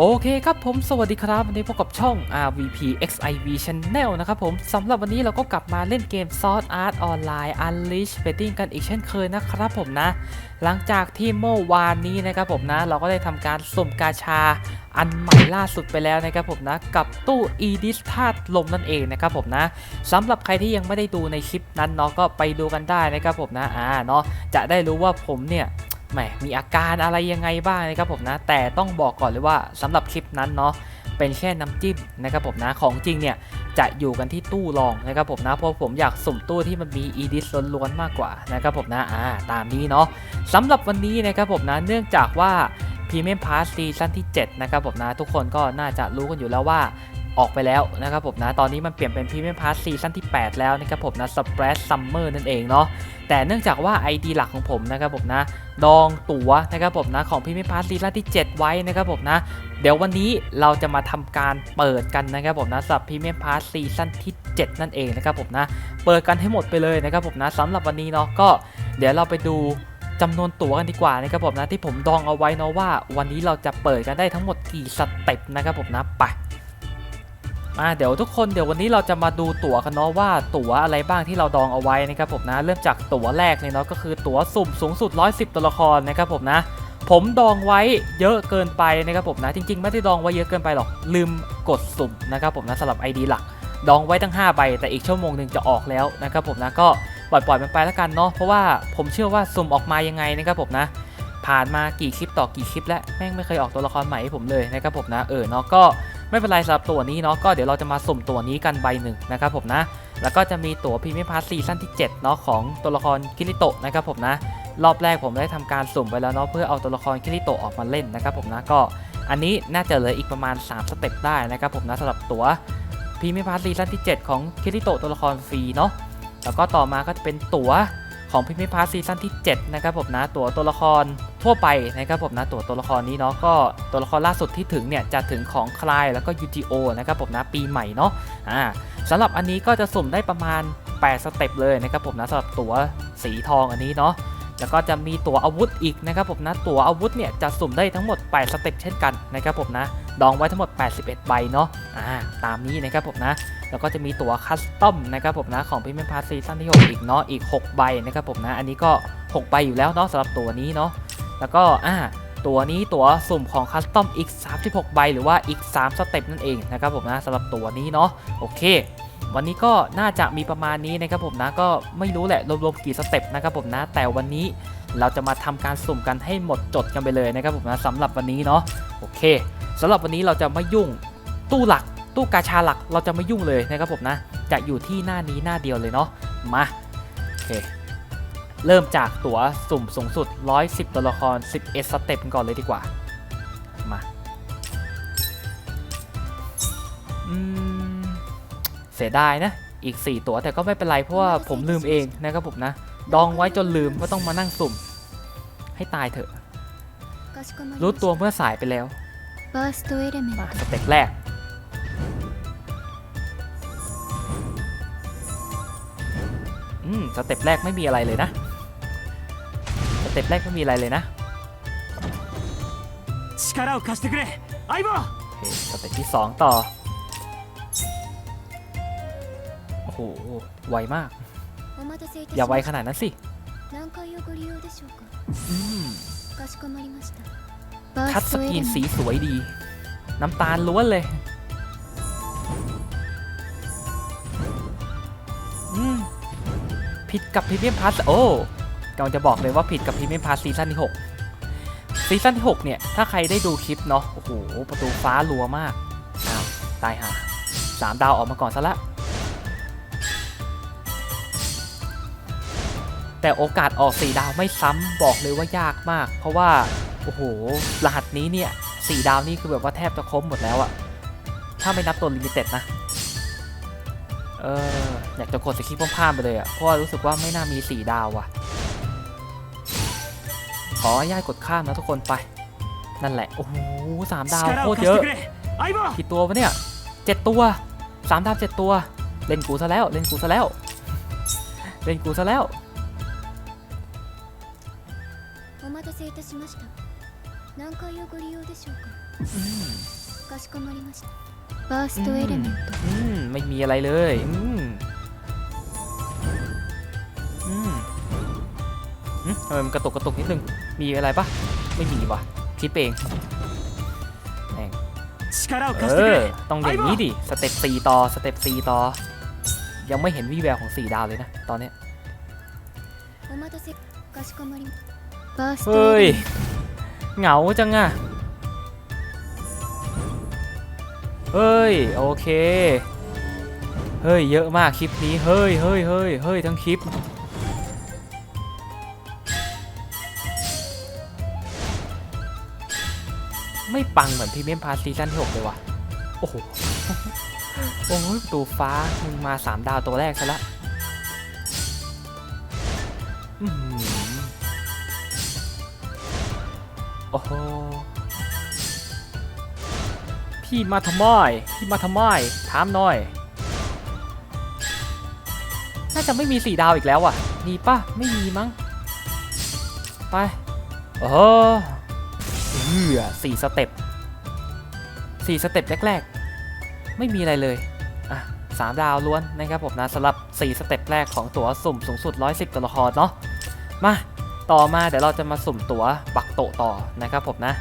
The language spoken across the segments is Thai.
โอเคครับผมสวัสดีครับ วันนี้พบกับช่อง RVP XIV Channel นะครับผมสำหรับวันนี้เราก็กลับมาเล่นเกม Sword Art Online Unleash Betting กันอีกเช่นเคยนะครับผมนะ หลังจากที่เมื่อวานนี้นะครับผมนะ เราก็ได้ทำการสุ่มกาชาอันใหม่ล่าสุดไปแล้วนะครับผมนะ กับตู้ e d i s ธาตุลมนั่นเองนะครับผมนะสำหรับใครที่ยังไม่ได้ดูในคลิปนั้นเนาะก็ไปดูกันได้นะครับผมนะอ่าเนาะจะได้รู้ว่าผมเนี่ย แหมมีอาการอะไรยังไงบ้างนะครับผมนะ แต่ต้องบอกก่อนเลยว่าสำหรับคลิปนั้นเนาะเป็นแค่น้ำจิ้มนะครับผมนะของจริงเนี่ยจะอยู่กันที่ตู้รองนะครับผมนะเพราะผมอยากสุ่มตู้ที่มันมี e d i s ล้วนๆมากกว่านะครับผมนะอ่าตามนี้เนาะสำหรับวันนี้นะครับผมนะเนื่องจากว่า Premium Pass ซีซั่นที่7นะครับผมนะทุกคนก็น่าจะรู้กันอยู่แล้วว่า ออกไปแล้วนะครับผมนะตอนนี้มันเปลี่ยนเป็น Premium Pass ซีซั่นที่ 8 แล้วนะครับผมนะ Splash Summer นั่นเองเนาะแต่เนื่องจากว่า ID หลักของผมนะครับผมนะดองตั๋วนะครับผมนะของพิมพ์พาร์ทซีซั่นที่ 7 ไว้นะครับผมนะเดี๋ยววันนี้เราจะมาทำการเปิดกันนะครับผมนะสำหรับพิมพ์พาร์ทซีซั่นที่ 7 นั่นเองนะครับผมนะเปิดกันให้หมดไปเลยนะครับผมนะสำหรับวันนี้เนาะก็เดี๋ยวเราไปดูจำนวนตั๋วกันดีกว่านะครับผมนะที่ผมดองเอาไว้เนาะว่า วันนี้เราจะเปิดกันได้ทั้งหมดกี่สเต็ปนะครับผมนะไป มาเดี๋ยวทุกคนเดี๋ยววันนี้เราจะมาดูตั๋วกันเนาะว่าตั๋วอะไรบ้างที่เราดองเอาไว้นะครับผมนะเริ่มจากตั๋วแรกเลยเนาะก็คือตั๋วสุ่มสูงสุด 110 ตัวละครนะครับผมนะ ผมดองไว้เยอะเกินไปนะครับผมนะจริงๆ ไม่ได้ดองไว้เยอะเกินไปหรอกลืมกดสุ่มนะครับผมนะสำหรับ ID หลัก ดองไว้ตั้ง 5 ใบ แต่อีกชั่วโมงหนึ่งจะออกแล้วนะครับผมนะก็ปล่อยปล่อยมันไปแล้วกันเนาะเพราะว่าผมเชื่อว่าสุ่มออกมายังไงนะครับผมนะ ผ่านมากี่คลิปต่อกี่คลิปแล้วแม่งไม่เคยออกตัวละครใหม่ให้ผมเลยนะครับผมนะเออเนาะก็ ไม่เป็นไรสำหรับตัวนี้เนาะก็เดี๋ยวเราจะมาสุ่มตัวนี้กันใบหนึ่งนะครับผมนะ แล้วก็จะมีตั๋วพรีเมียมพาร์ทซีซั่นที่7เนาะของตัวละครคิริโตะนะครับผมนะรอบแรกผมได้ทำการสุ่มไปแล้วเนาะเพื่อเอาตัวละครคิริโตะออกมาเล่นนะครับผมนะก็อันนี้น่าจะเหลืออีกประมาณ 3 สเต็ปได้นะครับผมนะสำหรับตัวพรีเมียมพาร์ทซีซั่นที่ 7 ของคิริโตะตัวละครฟรีเนาะแล้วก็ต่อมาก็จะเป็นตั๋ว ของพรีเมียมพาร์ซีซั่นที่ 7 นะครับผมนะตั๋วตัวละครทั่วไปนะครับผมนะตั๋วตัวละครนี้เนาะก็ตัวละครล่าสุดที่ถึงเนี่ยจะถึงของคลายแล้วก็ UTO นะครับผมนะปีใหม่เนาะอ่าสำหรับอันนี้ก็จะสุ่มได้ประมาณ 8 สเต็ปเลยนะครับผมนะสำหรับตั๋วสีทองอันนี้เนาะแล้วก็จะมีตั๋วอาวุธอีกนะครับผมนะตั๋วอาวุธเนี่ยจะสุ่มได้ทั้งหมด 8 สเต็ปเช่นกันนะครับผมนะ ดองไว้ทั้งหมด 81 ใบเนาะอ่าตามนี้นะครับผมนะ แล้วก็จะมีตั๋วคัสตอมนะครับผมนะของพิมพ์พาซีซั่นที่ 6 อีกเนาะอีก 6 ใบนะครับผมนะ อันนี้ก็ 6 ใบอยู่แล้วเนาะสำหรับตัวนี้เนาะแล้วก็อ่าตัวนี้ตัวสุ่มของคัสตอมอีก 36 ใบหรือว่าอีก 3 สเต็ปนั่นเองนะครับผมนะสำหรับตัวนี้เนาะโอเค วันนี้ก็น่าจะมีประมาณนี้นะครับผมนะก็ไม่รู้แหละรวมๆกี่สเต็ปนะครับผมนะแต่วันนี้เราจะมาทำการสุ่มกันให้หมดจดกันไปเลยนะครับผมนะสำหรับวันนี้เนาะโอเค สำหรับวันนี้เราจะไม่ยุ่งตู้หลัก ตู้กาชาหลักเราจะไม่ยุ่งเลยนะครับผมนะ จะอยู่ที่หน้านี้หน้าเดียวเลยเนาะมาโอเคเริ่มจากตั๋วสุ่มสูงสุด 110 ตัวละคร 11 สเต็ปกันก่อนเลยดีกว่า มาอืมเสียดายนะ อีก 4 ตั๋วแต่ก็ไม่เป็นไรเพราะว่าผมลืมเองนะครับผมนะ ดองไว้จนลืมก็ต้องมานั่งสุ่ม ให้ตายเถอะ รู้ตัวเมื่อสายไปแล้ว バーストエレメン มา ト สเต็ปแรก อืม สเต็ปแรกไม่มีอะไรเลยนะ สเต็ปแรกไม่มีอะไรเลยนะ 力を貸してくれ相棒 โอเคสเต็ปที่ 2 ต่อ โอ้โห ไวมาก お待たせいた อย่า し ไว まし ขนาดนั้นสิ た何回をご利用でしょうか อืม かしこまりましたバ ทัดสกีนสีสวยดี น้ำตาลล้วนเลยผิดกับพรีเมียมพาสโอ้กำลังจะบอกเลยว่าผิดกับพรีเมียมพาสซีซั่นที่ 6 ซีซั่นที่ 6 เนี่ย ถ้าใครได้ดูคลิปเนาะโอ้โห ประตูฟ้ารัวมากตายห่าสามดาวออกมาก่อนซะละ แต่โอกาสออกสี่ดาวไม่ซ้ำบอกเลยว่ายากมาก เพราะว่าโอ้โหรหัสนี้เนี่ยสี่ดาวนี่คือแบบว่าแทบจะครบหมดแล้วอะถ้าไม่นับตัวลิมิเต็ดนะเอออยากจะกดสกิปพ้ามไปเลยอะเพราะรู้สึกว่าไม่น่ามีสี่ดาวอะขอญาตกดข้ามนะทุกคนไป นั่นแหละโอ้โหสามดาวโคตรเยอะกี่ตัววะเนี่ยเจ็ดตัวสามดาวเจ็ดตัว เล่นกูซะแล้วเล่นกูซะแล้ว เล่นกูซะแล้ว せいたしました何回をご利用でしょうか อืม かしこまりましたバーストエレメント อืมไม่มีอะไรเลยอืมอืมอืมทำไมมันกระตุกกระตุกนิดนึงมีอะไรปะไม่มีว่ะคิดไปเองแม่ง 力を เอ 貸してく อ れ ต้องอย่างนี้ดิสเต็ปสี่ต่อสเต็ปสี่ต่อ ยังไม่เห็นวี่แววของสี่ดาวเลยนะ ตอนเนี้ย お待たせかしこまりバ เฮ้ยเหงาจังอะเฮ้ย โอเค เฮ้ย เยอะมากคลิปนี้ เฮ้ยเฮ้ยเฮ้ยเฮ้ยทั้งคลิป ไม่ปังเหมือนพรีเมียมพาร์ซีซั่นที่หกเลยว่ะ โอ้โห โอ้ยปรตูฟ้า มึงมาสามดาวตัวแรกซะละ อโอ้โหพี่มาทำไมพี่มาทำไมถามหน่อย น่าจะไม่มีสี่ดาวอีกแล้วอะมีปะไม่มีมั้ง ไปโอ้โหเอือสี่สเต็ปสี่สเต็ปแรกๆ ไม่มีอะไรเลย อะสามดาวล้วนนะครับผมนะสำหรับ 4 สเต็ปแรกของตัวสุ่มสูงสุด 110 ตัวละครเนาะมา ต่อมาเดี๋ยวเราจะมาสุ่มตัวบักโตต่อนะครับผมนะ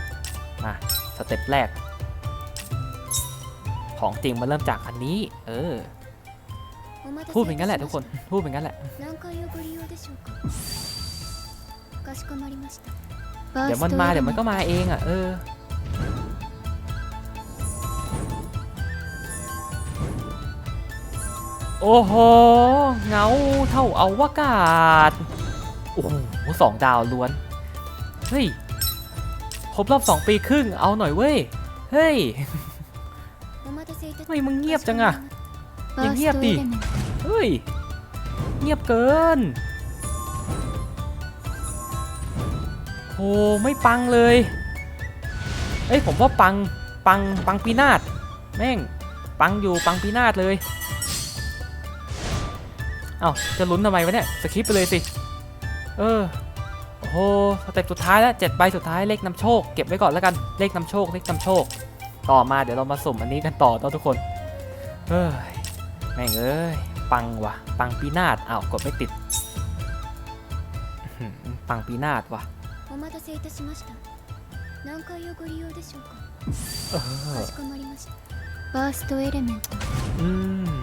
มาสเต็ปแรก ของจริงมาเริ่มจากอันนี้ เออ พูดเป็นงั้นแหละทุกคน พูดเป็นงั้นแหละ เดี๋ยวมันมาเดี๋ยวมันก็มาเองอะ เออโอ้โห เงาเท่าอวกาศ โอ้ สองดาวล้วน เฮ้ยครบรอบสองปีครึ่ง เอาหน่อยเว้ย เฮ้ยทำไมมึงเงียบจังอะยังเงียบดิ เฮ้ย เงียบเกินโอ้ไม่ปังเลย เอ้ยผมว่าปัง ปัง ปังปีนาศแม่ง ปังอยู่ปังปีนาศเลย เอา้าจะลุ้นทำไมวะเนี่ย สคิปไปเลยสิ เออ โอ้โห สเต็ปสุดท้ายแล้วเจ็ดใบสุดท้ายเลขนำโชค เก็บไว้ก่อนแล้วกัน เลขนำโชค เลขนำโชค ต่อมาเดี๋ยวเรามาสุ่มอันนี้กันต่อเนาะทุกคน เฮ้ย แม่งเอ้ย ปังว่ะ ปังปีนาศอ้าว กดไม่ติดอื้อหือปังปีนาศว่ะ お待たせいたしました何回をご利用でしょうか เออ かしこまりましたバーストエレメント อืม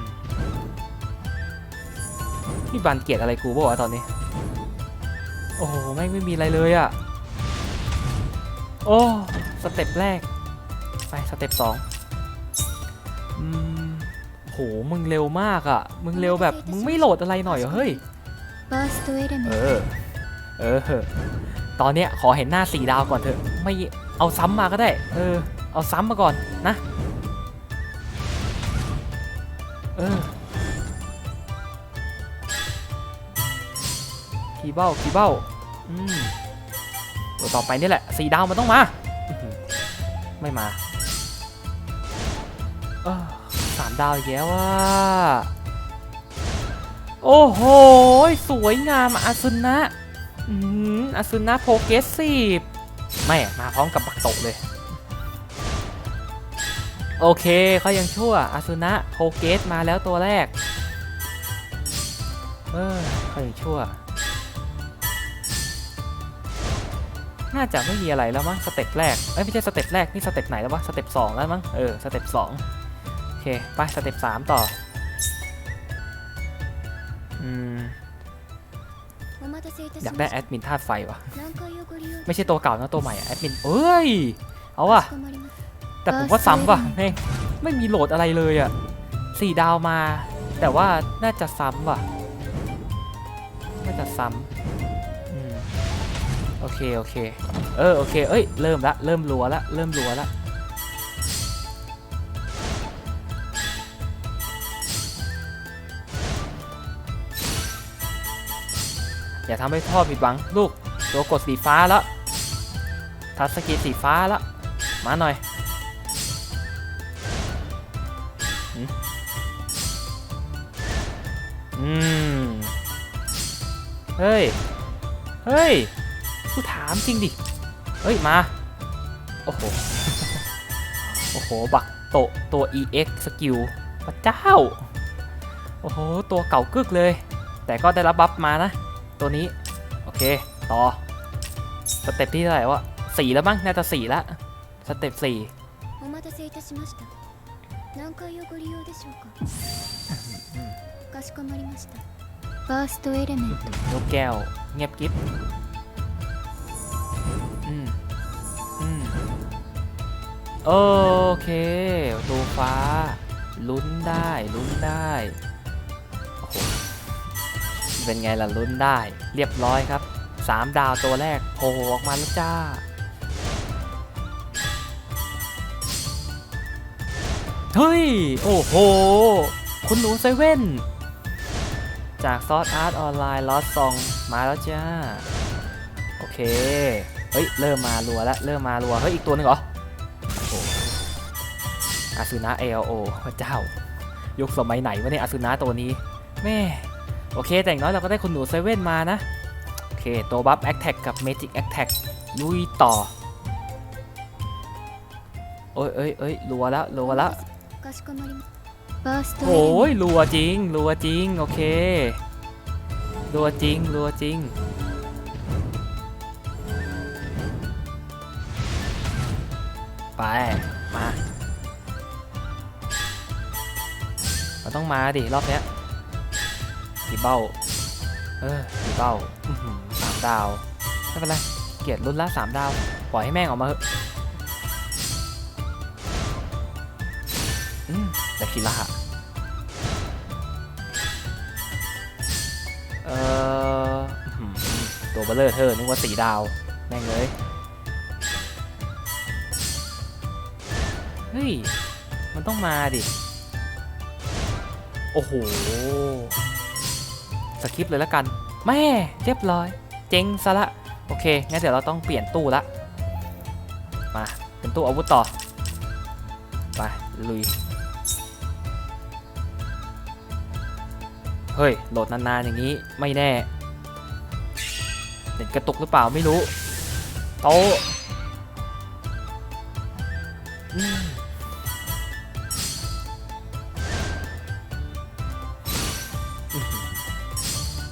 นี่บันเกลียดอะไรกูบอกว่าวะตอนนี้ โอ้โห แม่งไม่มีอะไรเลยอะโอ้ สเต็ปแรก ไป สเต็ปสองอืมโห มึงเร็วมากอะมึงเร็วแบบ มึงไม่โหลดอะไรหน่อยเหรอเฮ้ย バーストエレメ เอ ント อ เออ ตอนเนี้ยขอเห็นหน้าสี่ดาวก่อนเถอะ ไม่เอาซ้ำมาก็ได้ เออ เอาซ้ำมาก่อนนะ เบ้าคีเบ้าอืมตัวต่อไปนี่แหละสี่ดาวมันต้องมา ไม่มาเออสามดาวอีกแล้ว่าโอ้โห สวยงามอาซุนะอืมอาซุนะโปรเกสซีฟไม่มาพร้อมกับบักตะเลย โอเคเขายังชั่วอาซุนะโปรเกสมาแล้วตัวแรก เออเขายังชั่ว น่าจะไม่มีอะไรแล้วมั้งสเต็ปแรกเอ้ยไม่ใช่สเต็ปแรกนี่สเต็ปไหนแล้ววะสเต็ปสองแล้วมั้งเออสเต็ปสองโอเคไปสเต็ปสามต่ออยากได้แอดมินธาตุไฟวะไม่ใช่ตัวเก่านะตัวใหม่แอดมินเอ้ยเอาวะแต่ผมว่าซ้ำวะไม่ไม่มีโหลดอะไรเลยอะสี่ดาวมา แต่ว่าน่าจะซ้ำว่ะน่าจะซ้ำ โอเคโอเคเออโอเคเอ้ยเริ่มละเริ่มรัวละเริ่มรัวละอย่าทำให้พ่อผิดหวังลูกตัวกดสีฟ้าแล้วทัชสกีสีฟ้าแล้วมาหน่อยอืมเฮ้ย เฮ้ย กูถามจริงดิ เฮ้ย มา โอ้โห โอ้โห บักโตตัว EX สกิลพระเจ้า โอ้โห ตัวเก่ากึกเลย แต่ก็ได้รับบัฟมานะ ตัวนี้ โอเค ต่อ สเต็ปที่เท่าไหร่วะสี่แล้วมั้ง น่าจะสี่ละ สเต็ปสี่นกแก้ว เงียบกิ๊บ โอเคประตูฟ้า ลุ้นได้ลุ้นได้โอ้โหเป็นไงล่ะลุ้นได้ เรียบร้อยครับสามดาวตัวแรกโผล่ออกมาแล้วจ้าเฮ้ย โอ้โห คุณหนูเซเว่น จากซอสอาร์ตออนไลน์ลอสซองมาแล้วจ้า โอเค เฮ้ย เริ่มมารัวแล้ว เริ่มมารัว เฮ้ย อีกตัวหนึงเหรอโอ้โห อาซูนะเอลโอพระเจ้า ยุคสมัยไหนวะเนี่ยอาซูนะตัวนี้แม่โอเค แต่งน้อยเราก็ได้คุณหนูเซเว่นมานะ โอเค ตัวบัฟแอคแท็กกับเมจิกแอคแท็กลุยต่อ โอ้ยเอ้ยเอ้ยรัวละรัวละโอ้ยรัวจริงรัวจริง โอเครัวจริงรัวจริง ไป มามันต้องมาดิรอบเนี้ยกี่เบ้า เออกี่เบ้าสามดาว ไม่เป็นไร เกียดรุ่นละสามดาว ปล่อยให้แม่งออกมาเถอะอืมแต่คิระเอออื้อหือตัวเบลเลอร์เธอนึกว่าสีดาว แม่งเลย เฮ้ย มันต้องมาดิ โอ้โห สคริปต์เลยละกัน แม่เรียบร้อย เจ๊งซะละ โอเค งั้นเดี๋ยวเราต้องเปลี่ยนตู้ละ มา เป็นตู้อาวุธต่อ ไป ลุย เฮ้ย โหลดนานๆอย่างนี้ไม่แน่เน็ตกระตุกหรือเปล่าไม่รู้ โต๊ะ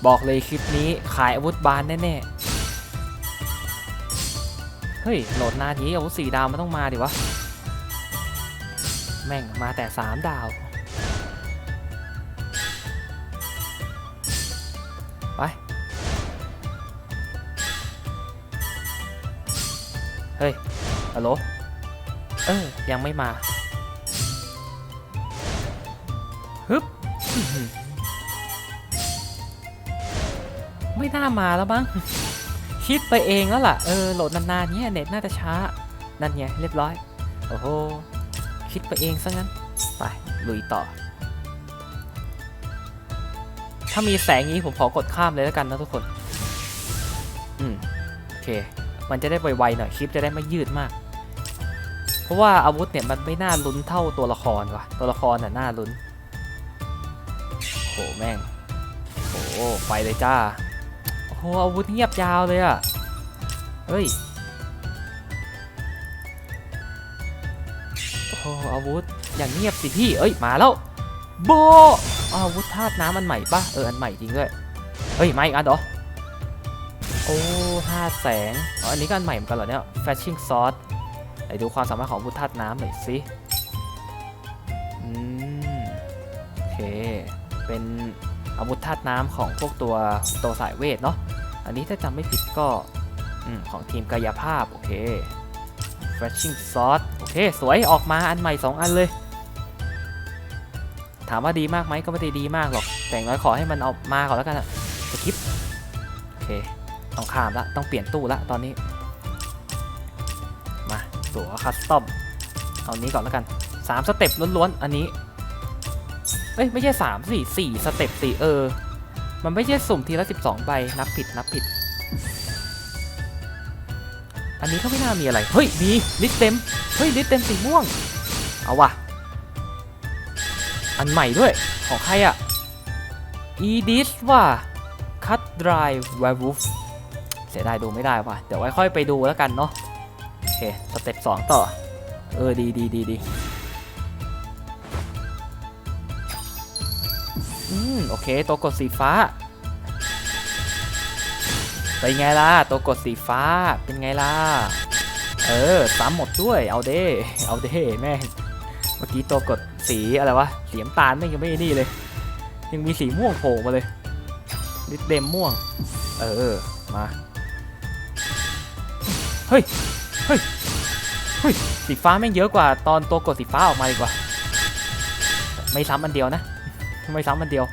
บอกเลยคลิปนี้ขายอาวุธบานแน่ๆ เฮ้ย โหลดนานอย่างนี้อาวุธสี่ดาวมันต้องมาดิวะ แม่งมาแต่สามดาว ไป เฮ้ย ฮัลโหล เออ ยังไม่มา ฮึบ ไม่น่ามาแล้วมั้งคิดไปเองแล้วล่ะ เออโหลดนานๆเนี่ยเน็ตน่าจะช้า นั่นไงเรียบร้อย โอ้โห คิดไปเองซะงั้น ไปลุยต่อ ถ้ามีแสงนี้ผมขอกดข้ามเลยแล้วกันนะทุกคน อืม โอเค มันจะได้ไวๆหน่อยคลิปจะได้ไม่ยืดมาก เพราะว่าอาวุธเนี่ยมันไม่น่าลุ้นเท่าตัวละครว่ะ ตัวละครน่ะน่าลุ้นโหแม่งโอ้ไฟเลยจ้า หอาวุธเงียบยาวเลยอะเฮ้ย โอ้โหอาวุธอย่างเงียบสิพี่ เอ้ย มาแล้วโบอาวุธธาตุน้ำอันใหม่ปะเออ อันใหม่จริงด้วย เฮ้ย มาอีกอันเหรอ โอ้ธาตุแสงอ๋ออันนี้ก็อันใหม่เหมือนกันเหรอเนี่ย Flashing Sword ไหนดูความสามารถของอาวุธธาตุน้ำหน่อยสิอืม โอเค เป็น อาวุธธาตุน้ำของพวกตัวตัวสายเวทเนาะอันนี้ถ้าจำไม่ผิดก็อของทีมกายภาพ โอเค Flashing Sword โอเค สวยออกมาอันใหม่ 2 อันเลย ถามว่าดีมากไหมก็ไม่ได้ดีมากหรอก แต่อย่างน้อยขอให้มันเอามาก่อนแล้วกันอะสกิปโอเค ต้องข้ามละ ต้องเปลี่ยนตู้ละตอนนี้ มาตัวคัสตอมเอานี้ก่อนแล้วกัน 3 สเต็ปล้วนๆ อันนี้ เอ้ย ไม่ใช่3สี่สี่สเต็ปสี่เออ มันไม่ใช่สุ่มทีละ12ใบนับผิดนับผิด อันนี้ก็ไม่น่ามีอะไร เฮ้ย มีลิสเต็ม เฮ้ย ลิสเต็มสีม่วง เอาว่ะ อันใหม่ด้วย ของใครอะ Edis ว่ะ Cut Dry Werewolf เสียดายดูไม่ได้ว่ะ เดี๋ยวไว้ค่อยไปดูแล้วกันเนาะ โอเค สเต็ป2ต่อ เออ ดีดีดีดี อืมโอเค ตัวกดสีฟ้า เป็นไงล่ะ ตัวกดสีฟ้า เป็นไงล่ะ เออซ้ำหมดด้วย เอาเด้ เอาเด้แม่เมื่อกี้ตัวกดสีอะไรวะ สีน้ำตาลไม่ยังไม่นี่เลย ยังมีสีม่วงโผล่มาเลยนิดเดมม่วง เออ มา เฮ้ย เฮ้ย เฮ้ย สีฟ้าแม่งเยอะกว่าตอนตัวกดสีฟ้าออกมาดีกว่า ไม่ซ้ำอันเดียวนะ ทำไม่ซ้ำอันเดียว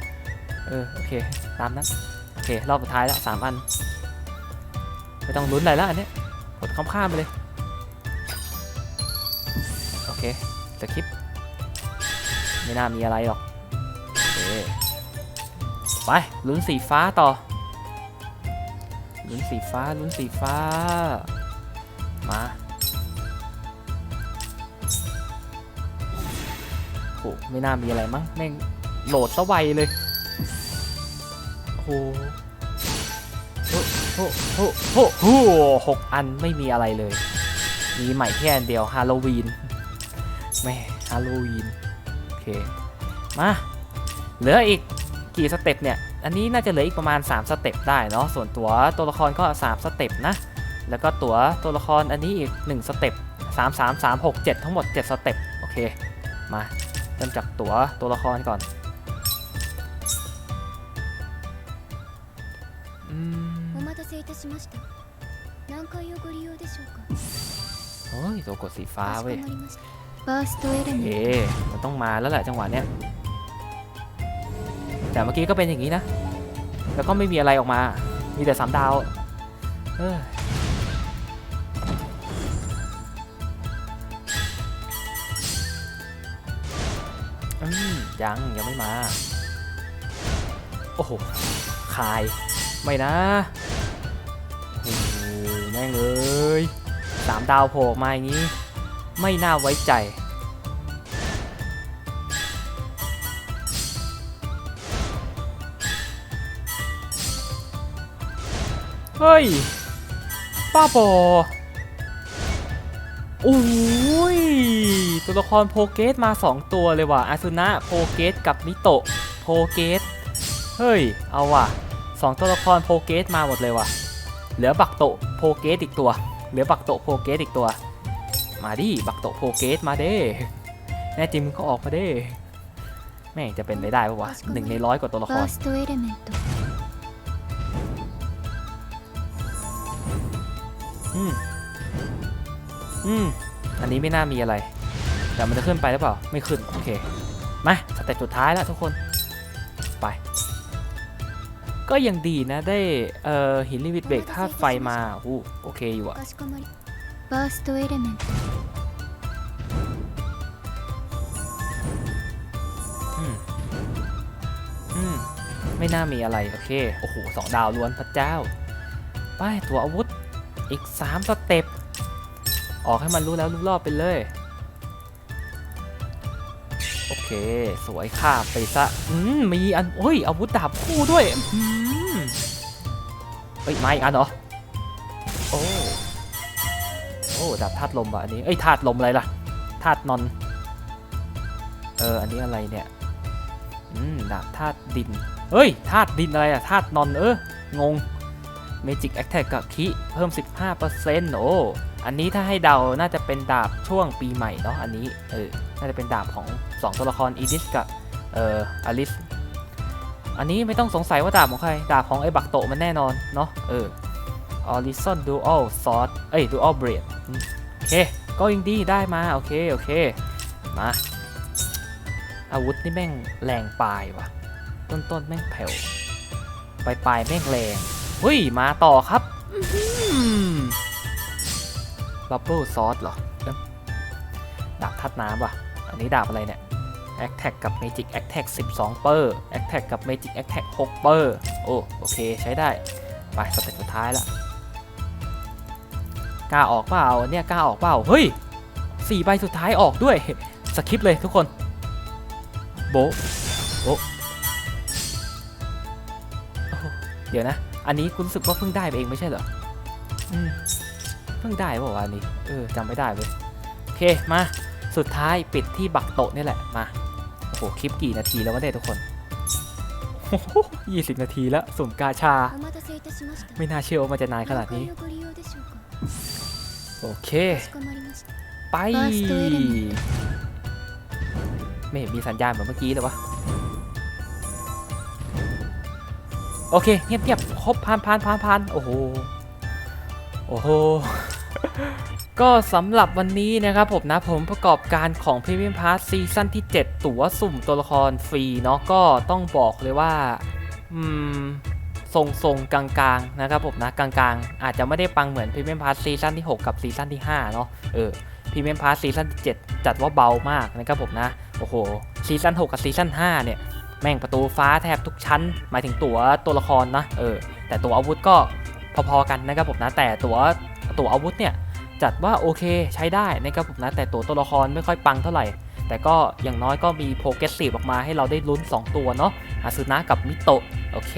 เออ โอเค ตามนั้น โอเค รอบสุดท้ายแล้วสามอัน ไม่ต้องลุ้นอะไรแล้วอันเนี้ยกดข้ามๆไปเลย โอเคสคริป ไม่น่ามีอะไรหรอกโอเคไป ลุ้นสีฟ้าต่อ ลุ้นสีฟ้า ลุ้นสีฟ้า มาโหไม่น่ามีอะไรมั้งแม่ง โหลดซะไวเลยโอ้โหโอ้โหโอ้โหโอ้โหหกอันไม่มีอะไรเลย มีใหม่แค่อันเดียวฮาโลวีนแม่ฮาโลวีนโอเค มาเหลืออีกกี่สเต็ปเนี่ย อันนี้น่าจะเหลืออีกประมาณ 3 สเต็ปได้เนาะ ส่วนตัวตัวละครก็ 3 สเต็ปนะ แล้วก็ตัวตัวละครอันนี้อีก 1 สเต็ป3 3 3 6 7 ทั้งหมด 7 สเต็ป โอเค มา เริ่มจากตัวตัวละครก่อน お待たせいたしました何階をご利用でしょうか โอ้ย ตัวกดสีฟ้า かし เว้ こ ย まりましたファーストエレ โอ メ เค ン มันต้องมาแล้วแหละจังหวะเนี้ย แต่เมื่อกี้ก็เป็นอย่างนี้นะ แล้วก็ไม่มีอะไรออกมา มีแต่สามดาวเอออืมยัง ยังไม่มา โอ้โห คาย ไม่นะโอ้โหแม่งเอ้ยสามดาวโผล่มาอย่างนี้ ไม่น่าไว้ใจ เฮ้ย ป้าบอโอ้ย ตัวละครโพเกสมา 2 ตัวเลยว่ะอาซุนะโพเกสกับมิโตะโพเกสเฮ้ย เอาว่ะ สองตัวละครโพเกสมาหมดเลยว่ะ เหลือบักโตโพเกสอีกตัว เหลือบักโตโพเกสอีกตัว มาดิบักโตโพเกสมาเด้ แน่จริงมึงก็ออกมาเด้ แม่งจะเป็นไปได้ปะวะหนึ่งในร้อยกว่าตัวละคร อืม อืม อันนี้ไม่น่ามีอะไร แต่มันจะขึ้นไปหรือเปล่า ไม่ขึ้น โอเค มาสเต็ปสุดท้ายแล้วทุกคน ไป ก็ยังดีนะได้เอ่อหินลิมิตเบรกธาตุไฟมาอู้โอเคอยู่อะไม่น่ามีอะไร โอเค โอ้โหสองดาวล้วนพระเจ้า ไป ตัวอาวุธ อีก 3 สเต็ป ออกให้มันรู้แล้วรู้รอบไปเลย เคสวยค่ะไปซะอืมมีอันโอ้ยอาวุธดาบคู่ด้วยอืมเอ้ยมาอีกอันเหรอโอ้โอ้ดาบธาตุลมว่ะอันนี้เอ้ยธาตุลมอะไรล่ะธาตุนอนเอออันนี้อะไรเนี่ยอืมดาบธาตุดินเฮ้ยธาตุดินอะไรอะธาตุนอนเอองง Magic Attack กับคิเพิ่ม 15%โอ้ อันนี้ถ้าให้เดาน่าจะเป็นดาบช่วงปีใหม่เนาะอันนี้เออน่าจะเป็นดาบของ 2 ตัวละครอีดิสกับเอ่ออลิสอันนี้ไม่ต้องสงสัยว่าดาบของใคร ดาบของไอ้บักโตะมันแน่นอนเนาะเอออลิซอนดูอัลซอสเอ้ยดูอัลเบรดโอเค ก็ยังดีได้มา โอเค โอเค มา อาวุธนี่แม่งแรงปลายว่ะ ต้นต้นแม่งแผ่วปลายปลายแม่งแรงเฮ้ย มาต่อครับ บับเบิลซอสเหรอดาบทัดน้ำว่ะ อันนี้ดาบอะไรเนี่ย a t t a c k กับ Magic Attack 12 เปอร์ a t t a c k กับ Magic Attack 6เปอร์โอ้โอเคใช้ได้ ไปสเต็ปสุดท้ายละกล้าออกเปล่าเนี่ยกล้าออกเปล่า เฮ้ยสี่ใบสุดท้ายออกด้วย สคริปต์เลยทุกคน โบโบะโอ้เดี๋ยวนะ อันนี้คุณรู้สึกว่าเพิ่งได้ไปเองไม่ใช่เหรออืม เพิ่งได้ป่าว่านี้เออจำไม่ได้เลยโอเคมาสุดท้ายปิดที่บักโตนี่แหละมาโอ้โหคลิปกี่นาทีแล้ววะเนี่ยทุกคนยี่สิบนาทีแล้วสุ่มกาชา ไม่น่าเชื่อว่ามันจะนานขนาดนี้ โอเคไปไม่เห็นมีสัญญาณเหมือนเมื่อกี้เลยวะโอเคเงียบๆครบพานพานพานพานโอ้โหโอ้โห ก็สำหรับวันนี้นะครับผมนะผมประกอบการของ Premium Pass ซีซั่นที่ 7 ตั๋วสุ่มตัวละครฟรีเนาะก็ต้องบอกเลยว่า อืมทรงทรงๆกลางๆนะครับผมนะกลางๆ อาจจะไม่ได้ปังเหมือน Premium Pass ซีซั่นที่ 6 กับซีซั่นที่ 5 เนาะเออพรีเมียมพาร์ซีซั่นที่ 7 จัดว่าเบามากนะครับผมนะ โอ้โหซีซั่น6 กับซีซั่น5 เนี่ย แม่งประตูฟ้าแทบทุกชั้น หมายถึงตัวตัวละครนะเออแต่ตัวอาวุธก็ พอๆกันนะครับผมนะแต่ตัวตัวอาวุธเนี่ยจัดว่าโอเคใช้ได้นะครับผมนะแต่ตัวตัวละครไม่ค่อยปังเท่าไหร่ แต่ก็อย่างน้อยก็มีโปรเกรสซีฟออกมาให้เราได้ลุ้น 2 ตัวเนาะอาซึนะกับมิโตะโอเค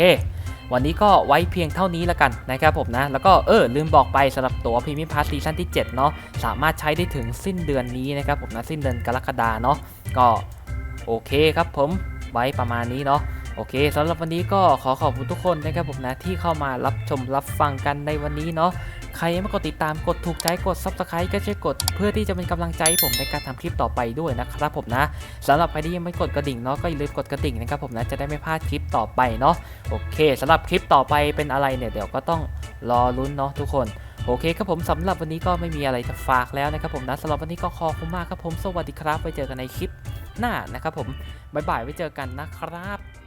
วันนี้ก็ไว้เพียงเท่านี้ละกันนะครับผมนะ แล้วก็เออลืมบอกไปสำหรับตัวพรีเมียมพาร์ซีซั่นที่ 7 เนาะสามารถใช้ได้ถึงสิ้นเดือนนี้นะครับผมนะสิ้นเดือนกรกฎาเนาะก็โอเคครับผมไว้ประมาณนี้เนาะ โอเคสำหรับวันนี้ก็ขอขอบคุณทุกคนนะครับผมนะที่เข้ามารับชมรับฟังกันในวันนี้เนาะใครยังไม่กดติดตามกดถูกใจกด Subscribe ก็ช่วยกด เพื่อที่จะเป็นกำลังใจให้ผมในการทำคลิปต่อไปด้วยนะครับผมนะสำหรับใครที่ยังไม่กดกระดิ่งเนาะก็อย่าลืมกดกระดิ่งนะครับผมนะจะได้ไม่พลาดคลิปต่อไปเนาะโอเคสำหรับคลิปต่อไปเป็นอะไรเนี่ยเดี๋ยวก็ต้องรอลุ้นเนาะทุกคนโอเคครับผมสำหรับวันนี้ก็ไม่มีอะไรจะฝากแล้วนะครับผมนะสำหรับวันนี้ก็ขอบคุณมากครับผมสวัสดีครับไว้เจอกันในคลิปหน้านะครับผมบ๊ายบายไว้เจอกันนะครับ